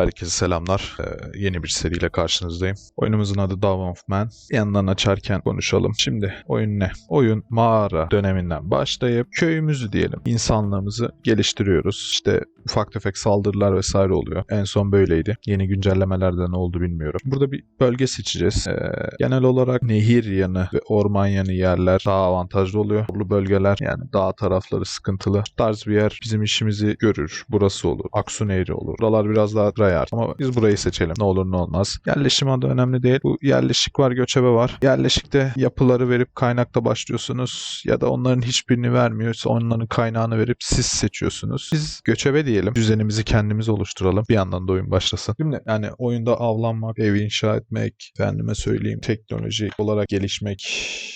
Herkese selamlar. Ee, yeni bir seriyle karşınızdayım. Oyunumuzun adı Dawn of Man. Yandan açarken konuşalım. Şimdi oyun ne? Oyun mağara döneminden başlayıp köyümüzü diyelim, insanlığımızı geliştiriyoruz. İşte ufak tefek saldırılar vesaire oluyor. En son böyleydi. Yeni güncellemelerde ne oldu bilmiyorum. Burada bir bölge seçeceğiz. Ee, genel olarak nehir yanı ve orman yanı yerler daha avantajlı oluyor. Bu bölgeler yani dağ tarafları sıkıntılı. Tarz bir yer bizim işimizi görür. Burası olur. Aksu Nehri olur. Buralar biraz daha rayar. Ama biz burayı seçelim. Ne olur ne olmaz. Yerleşim adı önemli değil. Bu yerleşik var, göçebe var. Yerleşikte yapıları verip kaynakta başlıyorsunuz. Ya da onların hiçbirini vermiyorsa onların kaynağını verip siz seçiyorsunuz. Biz göçebe diyelim. Düzenimizi kendimiz oluşturalım. Bir yandan da oyun başlasın. Şimdi yani oyunda avlanmak, ev inşa etmek, efendime söyleyeyim teknoloji olarak gelişmek,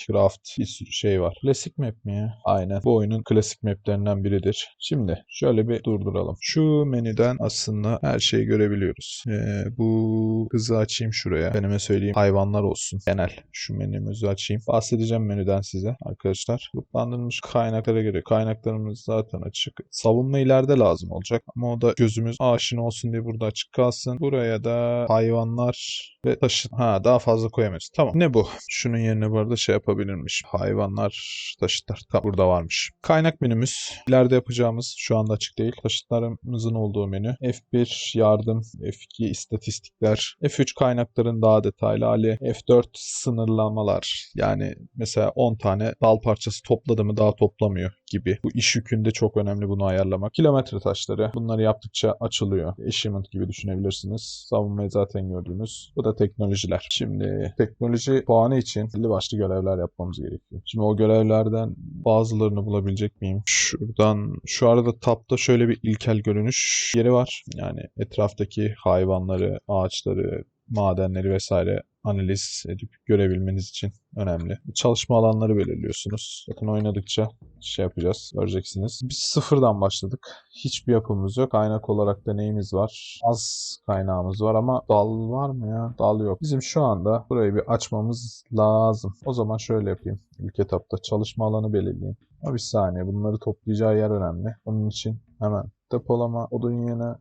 craft bir sürü şey var. Klasik map mi ya? Aynen. Bu oyunun klasik maplerinden biridir. Şimdi şöyle bir durduralım. Şu menüden aslında her şeyi görebiliyoruz. Ee, bu hızı açayım şuraya. Benime söyleyeyim hayvanlar olsun. Genel. Şu menümüzü açayım. Bahsedeceğim menüden size arkadaşlar. Gruplandırılmış kaynaklara göre kaynaklarımız zaten açık. Savunma ileride lazım olacak. Ama o da gözümüz aşina olsun diye burada açık kalsın. Buraya da hayvanlar ve taşıt. Ha daha fazla koyamıyoruz. Tamam. Ne bu? Şunun yerine bu arada şey yapabilirmiş. Hayvanlar, taşıtlar. Tamam burada varmış. Kaynak menümüz. İleride yapacağımız şu anda açık değil. Taşıtlarımızın olduğu menü. F1 yardım, F2 istatistikler, F3 kaynakların daha detaylı hali, F4 sınırlamalar. Yani mesela 10 tane dal parçası topladı mı daha toplamıyor gibi. Bu iş yükünde çok önemli bunu ayarlamak. Kilometre taşları. Bunları yaptıkça açılıyor. Achievement gibi düşünebilirsiniz. Savunmayı zaten gördünüz. Bu da teknolojiler. Şimdi teknoloji puanı için belli başlı görevler yapmamız gerekiyor. Şimdi o görevlerden bazılarını bulabilecek miyim? Şuradan şu arada tapta şöyle bir ilkel görünüş yeri var. Yani etraftaki hayvanları, ağaçları, madenleri vesaire analiz edip görebilmeniz için önemli. Çalışma alanları belirliyorsunuz. Bakın oynadıkça şey yapacağız. Göreceksiniz. Biz sıfırdan başladık. Hiçbir yapımız yok. Kaynak olarak da neyimiz var? Az kaynağımız var ama dal var mı ya? Dal yok. Bizim şu anda burayı bir açmamız lazım. O zaman şöyle yapayım. İlk etapta çalışma alanı belirleyeyim. Ama bir saniye. Bunları toplayacağı yer önemli. Onun için hemen depolama odun yığını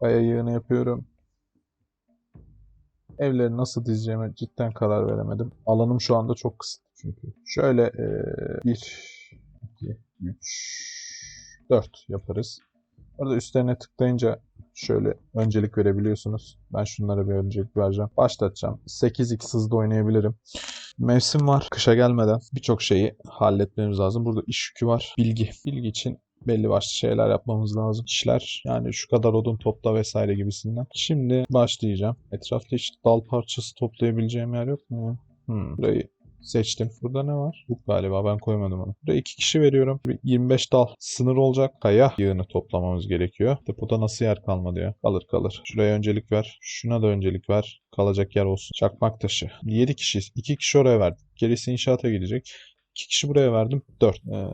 kaya yığını yapıyorum. Evleri nasıl dizeceğime cidden karar veremedim. Alanım şu anda çok kısıtlı çünkü. Şöyle eee 1, 2, 3, 4 yaparız. Orada üstlerine tıklayınca şöyle öncelik verebiliyorsunuz. Ben şunlara bir öncelik vereceğim. Başlatacağım. 8x hızda oynayabilirim. Mevsim var. Kışa gelmeden birçok şeyi halletmemiz lazım. Burada iş yükü var. Bilgi. Bilgi için belli başlı şeyler yapmamız lazım. İşler yani şu kadar odun topla vesaire gibisinden. Şimdi başlayacağım. Etrafta hiç dal parçası toplayabileceğim yer yok mu? Hmm. Burayı seçtim. Burada ne var? Bu galiba ben koymadım onu. Burada iki kişi veriyorum. Bir 25 dal sınır olacak. Kaya yığını toplamamız gerekiyor. Depoda nasıl yer kalmadı ya? Kalır kalır. Şuraya öncelik ver. Şuna da öncelik ver. Kalacak yer olsun. Çakmak taşı. 7 kişiyiz. 2 kişi oraya verdim. Gerisi inşaata gidecek. 2 kişi buraya verdim. 4. Ee,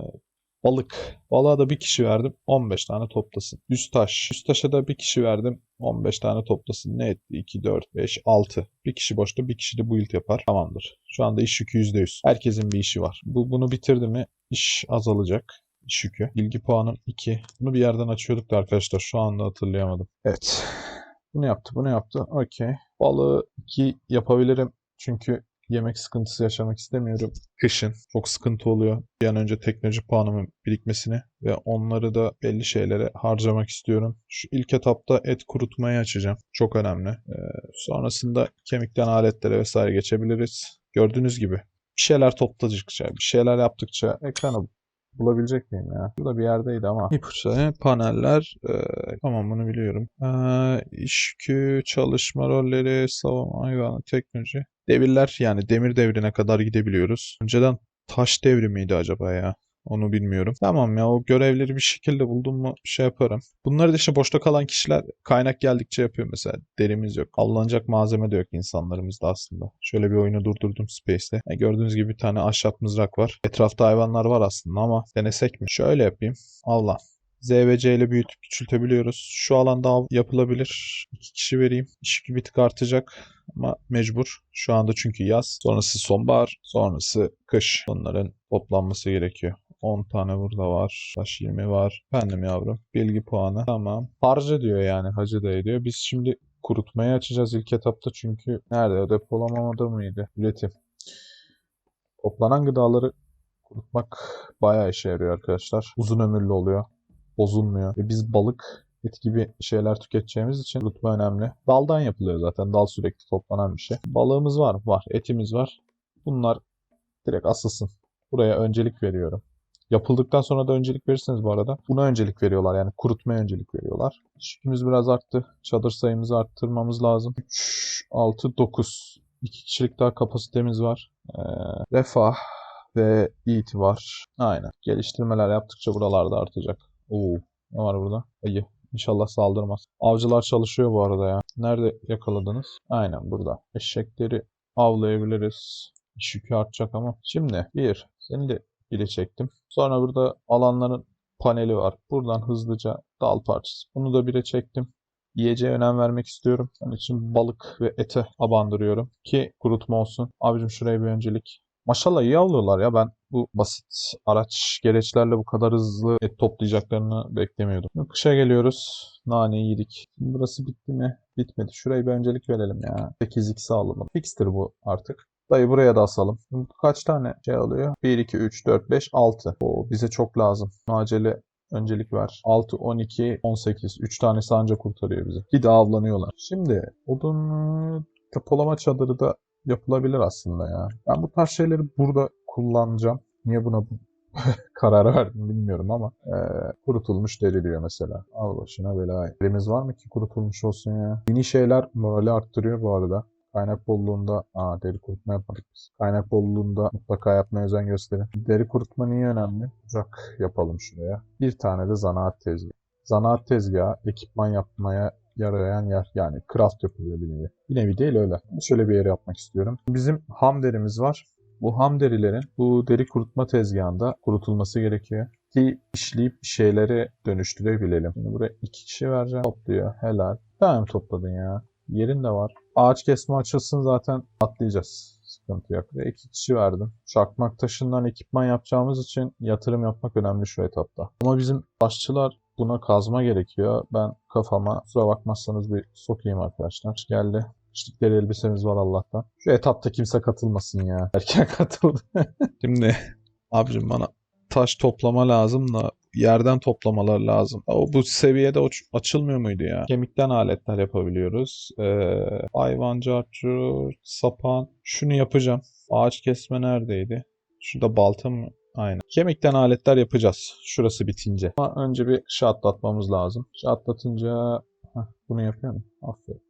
Balık. Balığa da bir kişi verdim. 15 tane toplasın. Düz taş. Düz taşa da bir kişi verdim. 15 tane toplasın. Ne etti? 2, 4, 5, 6. Bir kişi boşta bir kişi de build yapar. Tamamdır. Şu anda iş yükü %100. Herkesin bir işi var. Bu, bunu bitirdi mi iş azalacak. İş yükü. Bilgi puanım 2. Bunu bir yerden açıyorduk da arkadaşlar. Şu anda hatırlayamadım. Evet. Bunu yaptı. Bunu yaptı. Okey. Balığı 2 yapabilirim. Çünkü yemek sıkıntısı yaşamak istemiyorum. Kışın çok sıkıntı oluyor. Bir an önce teknoloji puanımın birikmesini ve onları da belli şeylere harcamak istiyorum. Şu ilk etapta et kurutmayı açacağım. Çok önemli. Ee, sonrasında kemikten aletlere vesaire geçebiliriz. Gördüğünüz gibi bir şeyler topladıkça, bir şeyler yaptıkça ekranı bulabilecek miyim ya? Burada bir yerdeydi ama. İpuçları, paneller. e, tamam bunu biliyorum. Ee, iş yükü, çalışma rolleri, savunma hayvanı, teknoloji. Devirler yani demir devrine kadar gidebiliyoruz. Önceden taş devri miydi acaba ya? Onu bilmiyorum. Tamam ya o görevleri bir şekilde buldum mu şey yaparım. Bunları da işte boşta kalan kişiler kaynak geldikçe yapıyor mesela. Derimiz yok. Avlanacak malzeme de yok insanlarımızda aslında. Şöyle bir oyunu durdurdum Space'te. Yani gördüğünüz gibi bir tane ahşap mızrak var. Etrafta hayvanlar var aslında ama denesek mi? Şöyle yapayım. Allah. Z ve C ile büyütüp küçültebiliyoruz. Şu alanda av yapılabilir. İki kişi vereyim. İş yükü bir tık artacak ama mecbur. Şu anda çünkü yaz. Sonrası sonbahar. Sonrası kış. Bunların toplanması gerekiyor. 10 tane burada var. Taş 20 var. Efendim yavrum. Bilgi puanı. Tamam. Harcı diyor yani. Hacı da ediyor. Biz şimdi kurutmaya açacağız ilk etapta çünkü nerede? Depolamamada mıydı? Üretim. Toplanan gıdaları kurutmak bayağı işe yarıyor arkadaşlar. Uzun ömürlü oluyor. Bozulmuyor. Ve biz balık et gibi şeyler tüketeceğimiz için kurutma önemli. Daldan yapılıyor zaten. Dal sürekli toplanan bir şey. Balığımız var. Var. Etimiz var. Bunlar direkt asılsın. Buraya öncelik veriyorum. Yapıldıktan sonra da öncelik verirseniz bu arada. Buna öncelik veriyorlar yani kurutmaya öncelik veriyorlar. Yükümüz biraz arttı. Çadır sayımızı arttırmamız lazım. 3, 6, 9. 2 kişilik daha kapasitemiz var. Ee, refah ve itibar. Aynen. Geliştirmeler yaptıkça buralarda artacak. Oo, ne var burada? Ayı. İnşallah saldırmaz. Avcılar çalışıyor bu arada ya. Nerede yakaladınız? Aynen burada. Eşekleri avlayabiliriz. İş artacak ama. Şimdi bir. Seni de ile çektim. Sonra burada alanların paneli var. Buradan hızlıca dal parçası. Bunu da bire çektim. Yiyeceğe önem vermek istiyorum. Onun için balık ve ete abandırıyorum. Ki kurutma olsun. Abicim şuraya bir öncelik. Maşallah iyi avlıyorlar ya. Ben bu basit araç gereçlerle bu kadar hızlı et toplayacaklarını beklemiyordum. Kışa geliyoruz. Nane yedik. Şimdi burası bitti mi? Bitmedi. Şuraya bir öncelik verelim ya. 8x alalım. Fixtir bu artık. Dayı buraya da asalım. Kaç tane şey alıyor? 1, 2, 3, 4, 5, 6. Oo, bize çok lazım. Acele öncelik ver. 6, 12, 18. 3 tanesi anca kurtarıyor bizi. Bir de avlanıyorlar. Şimdi odun depolama çadırı da yapılabilir aslında ya. Ben bu tarz şeyleri burada kullanacağım. Niye buna bu karar verdim bilmiyorum ama e, kurutulmuş deri diyor mesela. Al başına belayı. Derimiz var mı ki kurutulmuş olsun ya? Yeni şeyler morali arttırıyor bu arada. Kaynak bolluğunda, aa deri kurutma yapmadık biz. Kaynak bolluğunda mutlaka yapmaya özen gösterin. Deri kurutma niye önemli? Ocak yapalım şuraya. Bir tane de zanaat tezgahı. Zanaat tezgahı ekipman yapmaya yarayan yer. Yani craft yapılıyor bir nevi. Bir nevi değil öyle. Şöyle bir yer yapmak istiyorum. Bizim ham derimiz var. Bu ham derilerin bu deri kurutma tezgahında kurutulması gerekiyor. Ki işleyip bir şeylere dönüştürebilelim. Şimdi buraya iki kişi vereceğim. Topluyor. Helal. Tamam topladın ya. Yerin de var. Ağaç kesme açılsın zaten atlayacağız. Sıkıntı yok. Ve iki kişi verdim. Çakmak taşından ekipman yapacağımız için yatırım yapmak önemli şu etapta. Ama bizim başçılar buna kazma gerekiyor. Ben kafama kusura bakmazsanız bir sokayım arkadaşlar. Geldi. Kışlıkları elbisemiz var Allah'tan. Şu etapta kimse katılmasın ya. Erken katıldı. Şimdi abicim bana taş toplama lazım da yerden toplamalar lazım. O bu seviyede açılmıyor muydu ya? Kemikten aletler yapabiliyoruz. Ee, arçur, sapan. Şunu yapacağım. Ağaç kesme neredeydi? Şurada balta mı? Aynen. Kemikten aletler yapacağız. Şurası bitince. Ama önce bir kışı atlatmamız lazım. Kışı atlatınca Heh, bunu yapıyor mu? Aferin.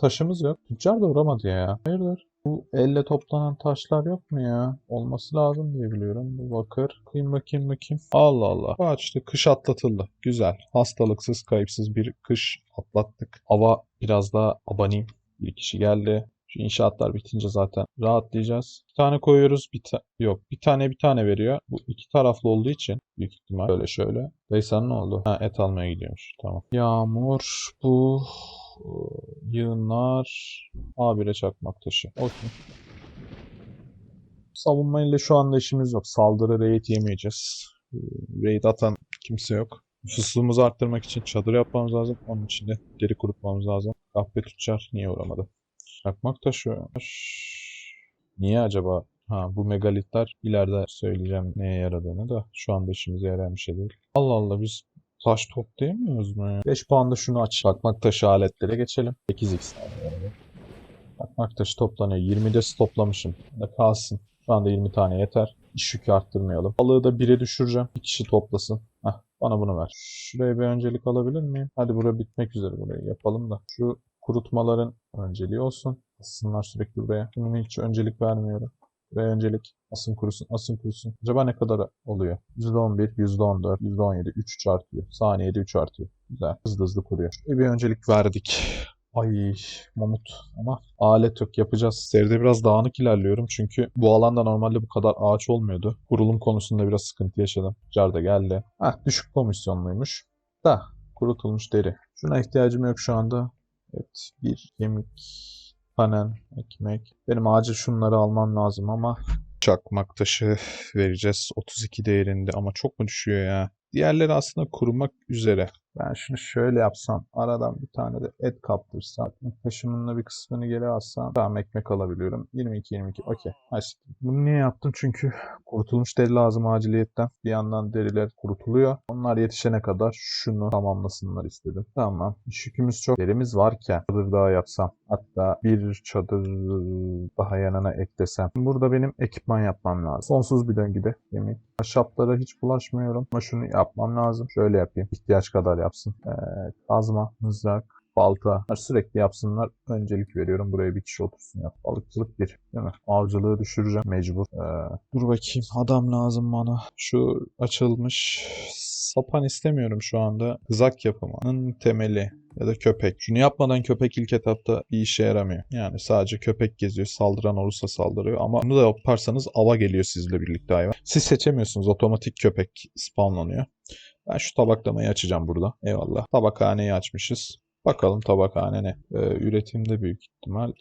Taşımız yok. Tüccar da uğramadı ya. Hayırdır? Bu elle toplanan taşlar yok mu ya? Olması lazım diye biliyorum. Bu bakır. Bakayım bakayım bakayım. Allah Allah. Açtı. Kış atlatıldı. Güzel. Hastalıksız, kayıpsız bir kış atlattık. Hava biraz daha abanayım. Bir kişi geldi. Şu inşaatlar bitince zaten rahatlayacağız. Bir tane koyuyoruz. Bir ta- yok. Bir tane bir tane veriyor. Bu iki taraflı olduğu için büyük ihtimal şöyle şöyle. Sen ne oldu? Ha et almaya gidiyormuş. Tamam. Yağmur bu yığınlar A1'e çakmak taşı. Okey. Savunmayla şu anda işimiz yok. Saldırı raid yemeyeceğiz. Ee, Raid atan kimse yok. Nüfusumuzu arttırmak için çadır yapmamız lazım. Onun için de deri kurutmamız lazım. Kahpe tüccar niye uğramadı? Çakmak taşı. Niye acaba? Ha bu megalitler ileride söyleyeceğim neye yaradığını da şu anda işimize yarayan bir şey değil. Allah Allah biz taş toplayamıyoruz mu ya? 5 puanda şunu aç. Çakmak taşı aletlere geçelim. 8x. Çakmak taşı toplanıyor. 20'de toplamışım. Da kalsın. Şu anda 20 tane yeter. İş yükü arttırmayalım. Balığı da 1'e düşüreceğim. Bir kişi toplasın. Heh, bana bunu ver. Şuraya bir öncelik alabilir miyim? Hadi bura bitmek üzere burayı yapalım da. Şu kurutmaların önceliği olsun. Asınlar sürekli buraya. Bunun hiç öncelik vermiyorum. Buraya öncelik. Asın kurusun, asın kurusun. Acaba ne kadar oluyor? %11, %14, %17, 3 3 artıyor. Saniyede 3 artıyor. Güzel. Hızlı hızlı kuruyor. Bir öncelik verdik. Ay mamut ama alet yok yapacağız. Seride biraz dağınık ilerliyorum çünkü bu alanda normalde bu kadar ağaç olmuyordu. Kurulum konusunda biraz sıkıntı yaşadım. Car da geldi. Heh düşük komisyonluymuş. Da kurutulmuş deri. Şuna ihtiyacım yok şu anda. Evet bir kemik panen, ekmek. Benim acil şunları almam lazım ama Çakmak taşı vereceğiz. 32 değerinde ama çok mu düşüyor ya? Diğerleri aslında kurumak üzere. Ben şunu şöyle yapsam, aradan bir tane de et kaptırsam, da bir kısmını geri alsam, tamam ekmek alabiliyorum. 22-22, okey. Açtım. Bunu niye yaptım? Çünkü kurutulmuş deri lazım aciliyetten. Bir yandan deriler kurutuluyor. Onlar yetişene kadar şunu tamamlasınlar istedim. Tamam. İş yükümüz çok. Derimiz varken çadır daha yapsam. Hatta bir çadır daha yanına eklesem. Burada benim ekipman yapmam lazım. Sonsuz bir döngüde yemin. Ahşaplara hiç bulaşmıyorum. Ama şunu yapmam lazım. Şöyle yapayım. İhtiyaç kadar yapsın. Ee, kazma, mızrak, balta. Sürekli yapsınlar. Öncelik veriyorum. Buraya bir kişi otursun yap. Balıkçılık bir. Değil mi? Avcılığı düşüreceğim. Mecbur. Ee, dur bakayım. Adam lazım bana. Şu açılmış sapan istemiyorum şu anda. Kızak yapımının temeli ya da köpek. Şunu yapmadan köpek ilk etapta bir işe yaramıyor. Yani sadece köpek geziyor, saldıran olursa saldırıyor ama bunu da yaparsanız ava geliyor sizle birlikte hayvan. Siz seçemiyorsunuz, otomatik köpek spawnlanıyor. Ben şu tabaklamayı açacağım burada. Eyvallah. Tabakhaneyi açmışız. Bakalım tabakhane ne? Ee, üretimde büyük ihtimal.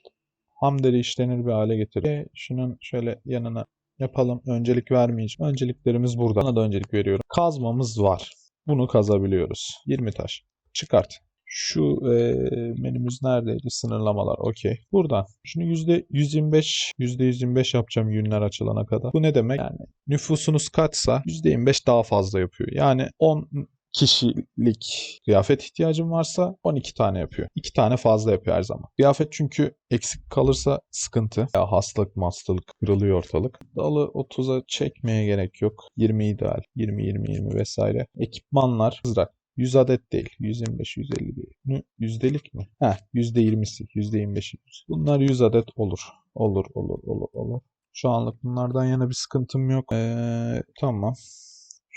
Ham deri işlenir bir hale getiriyor. E, şunun şöyle yanına yapalım. Öncelik vermeyeceğim. Önceliklerimiz burada. Buna da öncelik veriyorum. Kazmamız var. Bunu kazabiliyoruz. 20 taş. Çıkart. Şu e, menümüz neredeydi? Sınırlamalar. Okey. Buradan. Şunu %125, %125 yapacağım günler açılana kadar. Bu ne demek? Yani nüfusunuz kaçsa %25 daha fazla yapıyor. Yani 10 kişilik kıyafet ihtiyacım varsa 12 tane yapıyor. 2 tane fazla yapıyor her zaman. Kıyafet çünkü eksik kalırsa sıkıntı. Ya hastalık hastalık kırılıyor ortalık. Dalı 30'a çekmeye gerek yok. 20 ideal. 20 20 20 vesaire. Ekipmanlar mızrak. 100 adet değil. 125, 150 değil. Yüzdelik mi? Heh, %20'si, %25'i. Bunlar 100 adet olur. Olur, olur, olur, olur. Şu anlık bunlardan yana bir sıkıntım yok. Ee, tamam.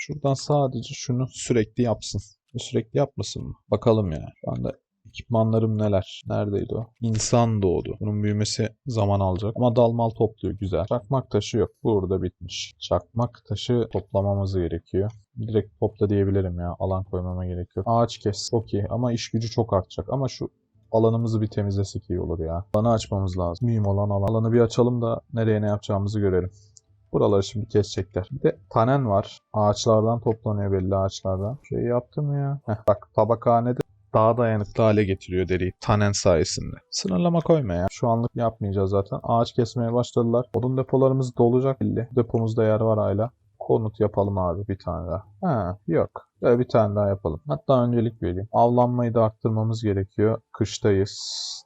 Şuradan sadece şunu sürekli yapsın. Sürekli yapmasın mı? Bakalım ya. Şu anda ekipmanlarım neler? Neredeydi o? İnsan doğdu. Bunun büyümesi zaman alacak. Ama dalmal topluyor güzel. Çakmak taşı yok. Burada bitmiş. Çakmak taşı toplamamız gerekiyor. Direkt topla diyebilirim ya. Alan koymama gerek yok. Ağaç kes. Okey ama iş gücü çok artacak. Ama şu alanımızı bir temizlesek iyi olur ya. Alanı açmamız lazım. Mühim olan alan. Alanı bir açalım da nereye ne yapacağımızı görelim. Buraları şimdi kesecekler. Bir de tanen var. Ağaçlardan toplanıyor belli ağaçlardan. Şey yaptım ya. Heh, bak tabakhanede daha dayanıklı hale getiriyor deriyi tanen sayesinde. Sınırlama koyma ya. Şu anlık yapmayacağız zaten. Ağaç kesmeye başladılar. Odun depolarımız dolacak belli. Depomuzda yer var hala. Konut yapalım abi bir tane daha. Ha yok. Böyle bir tane daha yapalım. Hatta öncelik vereyim. Avlanmayı da arttırmamız gerekiyor. Kıştayız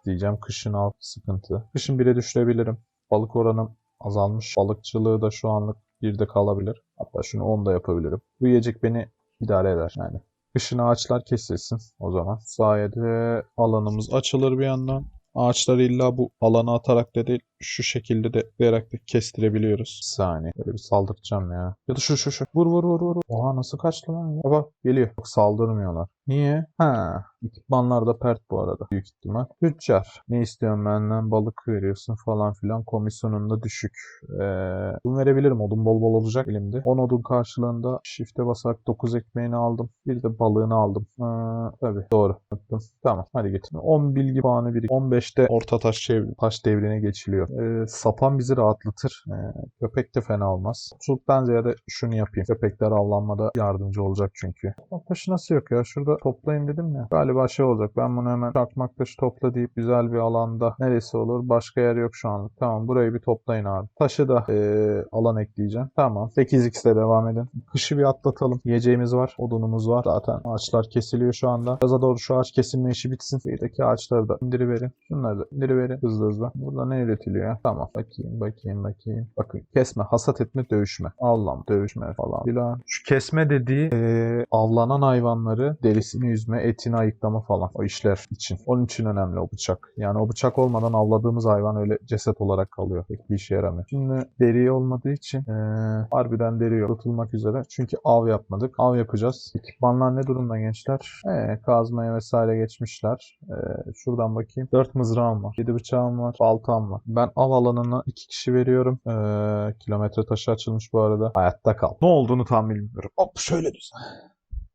diyeceğim. Kışın av sıkıntı. Kışın bire düşürebilirim. Balık oranım azalmış. Balıkçılığı da şu anlık bir de kalabilir. Hatta şunu 10 da yapabilirim. Bu yiyecek beni idare eder yani. Kışın ağaçlar kesilsin o zaman. Sayede alanımız açılır bir yandan. Ağaçları illa bu alana atarak da değil şu şekilde de koyarak da kestirebiliyoruz. Bir saniye. Böyle bir saldıracağım ya. Ya da şu şu şu. Vur vur vur vur. Oha nasıl kaçtı lan ya. Bak geliyor. Bak saldırmıyorlar. Niye? Ha. Ekipmanlar da pert bu arada. Büyük ihtimal. Tüccar. Ne istiyorsun benden? Balık veriyorsun falan filan. Komisyonun da düşük. Ee, bunu verebilirim. Odun bol bol olacak elimde. 10 odun karşılığında shift'e basarak 9 ekmeğini aldım. Bir de balığını aldım. Ha, tabii. Doğru. Unuttum. Tamam. Hadi git. 10 bilgi puanı birik. 15'te orta taş, çev- taş devrine geçiliyor. Ee, sapan bizi rahatlatır. Ee, köpek de fena olmaz. Sultan ziyade şunu yapayım. Köpekler avlanmada yardımcı olacak çünkü. Taşı nasıl yok ya? Şurada toplayayım dedim ya. Galiba şey olacak. Ben bunu hemen çakmak taşı topla deyip güzel bir alanda neresi olur? Başka yer yok şu anlık. Tamam burayı bir toplayın abi. Taşı da ee, alan ekleyeceğim. Tamam. 8x ile devam edin. Kışı bir atlatalım. Yiyeceğimiz var. Odunumuz var. Zaten ağaçlar kesiliyor şu anda. Yaza doğru şu ağaç kesilme işi bitsin. Buradaki ağaçları da indiriverin. Şunları da indiriverin hızlı hızlı. Burada ne üretiliyor? Tamam. Bakayım bakayım bakayım. Bakın kesme, hasat etme, dövüşme. Avlam, dövüşme falan filan. Şu kesme dediği eee, avlanan hayvanları derisini yüzme, etini ayıklama falan. O işler için. Onun için önemli o bıçak. Yani o bıçak olmadan avladığımız hayvan öyle ceset olarak kalıyor. Pek bir işe yaramıyor. Şimdi deri olmadığı için eee, harbiden deri yok. Tutulmak üzere. Çünkü av yapmadık. Av yapacağız. Ekipmanlar ne durumda gençler? Ee, kazmaya vesaire geçmişler. Ee, şuradan bakayım. 4 mızrağım var. 7 bıçağım var. Baltam var. Ben av alanına 2 kişi veriyorum. Ee, kilometre taşı açılmış bu arada. Hayatta kal. Ne olduğunu tam bilmiyorum. Hop şöyle düz.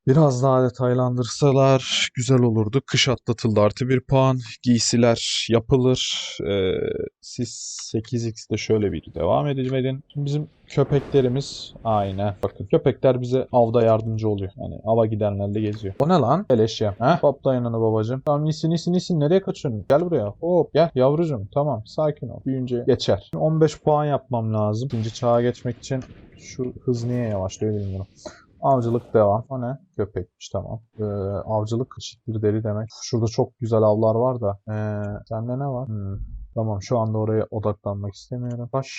Biraz daha detaylandırsalar güzel olurdu. Kış atlatıldı artı bir puan. Giysiler yapılır. Ee, siz 8x'de şöyle bir devam edin. Bizim köpeklerimiz aynen. Bakın köpekler bize avda yardımcı oluyor. Yani ava gidenlerle geziyor. O ne lan? Beleş ya. Heh. Topla yanına babacım. Tamam iyisin iyisin iyisin. Nereye kaçıyorsun? Gel buraya. Hop gel yavrucuğum. Tamam sakin ol. Büyünce geçer. Şimdi 15 puan yapmam lazım. İkinci çağa geçmek için şu hız niye yavaşlıyor bilmiyorum. Avcılık devam. O ne? Köpekmiş tamam. Ee, avcılık eşittir deri demek. Şurada çok güzel avlar var da. Ee, sende ne var? Hmm. Tamam şu anda oraya odaklanmak istemiyorum. Baş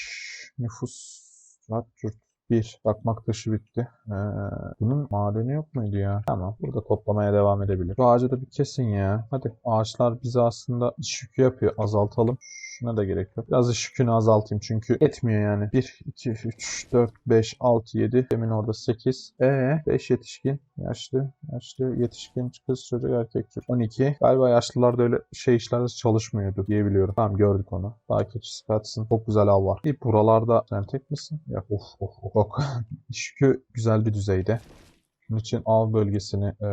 nüfus Rat. Bir. Bakmak taşı bitti. Ee, bunun madeni yok muydu ya? Tamam. Burada toplamaya devam edebilir. Şu ağacı da bir kesin ya. Hadi. Ağaçlar bize aslında iş yükü yapıyor. Azaltalım. Şuna da gerek yok. Biraz iş yükünü azaltayım çünkü etmiyor yani. 1, 2, 3, 4, 5, 6, 7. Demin orada 8. E 5 yetişkin. Yaşlı. Yaşlı. Yetişkin. Kız çocuk erkek çocuk. 12. Galiba yaşlılar da öyle şey işlerde çalışmıyordu diye biliyorum. Tamam gördük onu. Daha keçisi kaçsın. Çok güzel av var. Bir buralarda sen tek misin? Ya of of of. Yok. İş yükü güzel bir düzeyde. Bunun için av bölgesini eee,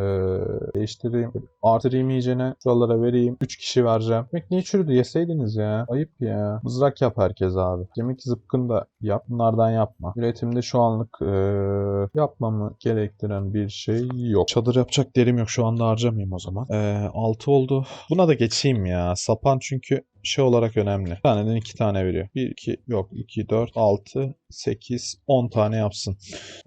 değiştireyim. Artırayım iyicene. Şuralara vereyim. 3 kişi vereceğim. Demek niye çürüdü? Yeseydiniz ya. Ayıp ya. Mızrak yap herkes abi. Kemik zıpkın da yap. Bunlardan yapma. Üretimde şu anlık eee, yapmamı gerektiren bir şey yok. Çadır yapacak derim yok. Şu anda harcamayayım o zaman. Eee 6 oldu. Buna da geçeyim ya. Sapan çünkü şey olarak önemli. Bir taneden iki tane veriyor. 1, 2, yok 2, 4, 6, 8, 10 tane yapsın.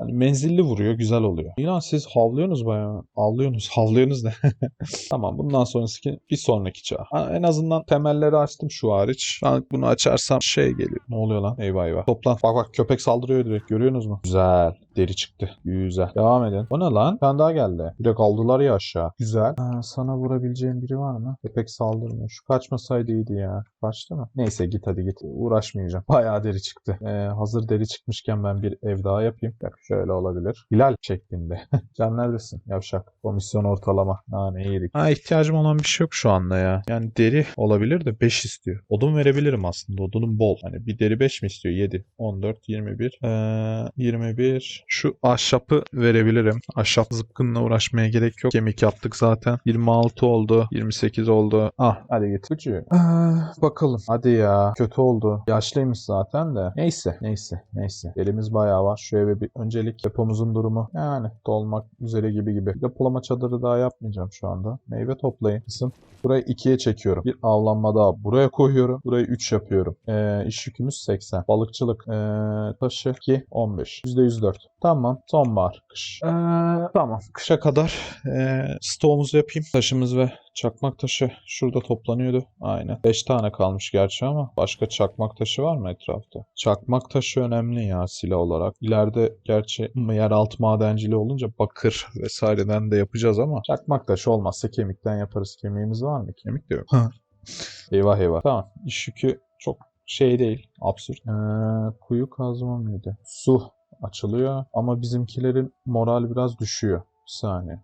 Yani menzilli vuruyor, güzel oluyor. İlan siz havlıyorsunuz bayağı. Havlıyorsunuz, havlıyorsunuz ne? tamam bundan sonraki bir sonraki çağ. Ha, en azından temelleri açtım şu hariç. Ben bunu açarsam şey geliyor. Ne oluyor lan? Eyvah eyvah. Toplan. Bak bak köpek saldırıyor direkt. Görüyorsunuz mu? Güzel. Deri çıktı. Güzel. Devam edin. O ne lan? Tane daha geldi. Direkt aldılar ya aşağı. Güzel. Ha, sana vurabileceğim biri var mı? Köpek saldırmıyor. Şu kaçmasaydı iyiydi ya. Kaçtı mı? Neyse git hadi git. Uğraşmayacağım. Bayağı deri çıktı. Ee, hazır deri çıkmışken ben bir ev daha yapayım. Bak şöyle olabilir. Hilal şeklinde. Can neredesin? Yavşak. Komisyon ortalama. Ha ne yedik. Ha ihtiyacım olan bir şey yok şu anda ya. Yani deri olabilir de 5 istiyor. Odun verebilirim aslında. Odunum bol. Hani bir deri 5 mi istiyor? 7, 14, 21. Ee, 21. Şu ahşapı verebilirim. Ahşap zıpkınla uğraşmaya gerek yok. Kemik yaptık zaten. 26 oldu. 28 oldu. Ah hadi git. Küçüğü. Ah, bakalım. Hadi ya. Kötü oldu. Yaşlıymış zaten de. Neyse. Neyse. Neyse. Elimiz bayağı var. Şu eve bir öncelik depomuzun durumu. Yani dolmak üzere gibi gibi. Depolama çadırı daha yapmayacağım şu anda. Meyve toplayın. Kısım. Burayı ikiye çekiyorum. Bir avlanma daha buraya koyuyorum. Burayı 3 yapıyorum. Ee, iş yükümüz 80. Balıkçılık. Ee, taşı 2. 15. %104. Tamam. Sonbahar. Kış. Ee, tamam. Kışa kadar ee, stoğumuzu yapayım. Taşımız ve çakmak taşı şurada toplanıyordu. Aynen. 5 tane kalmış gerçi ama başka çakmak taşı var mı etrafta? Çakmak taşı önemli ya silah olarak. İleride gerçi yeraltı madenciliği olunca bakır vesaireden de yapacağız ama çakmak taşı olmazsa kemikten yaparız. Kemiğimiz var mı? Kemik de yok. eyvah eyvah. Tamam. İş yükü çok şey değil. Absürt. Ee, kuyu kazma mıydı? Su açılıyor ama bizimkilerin moral biraz düşüyor. Bir saniye.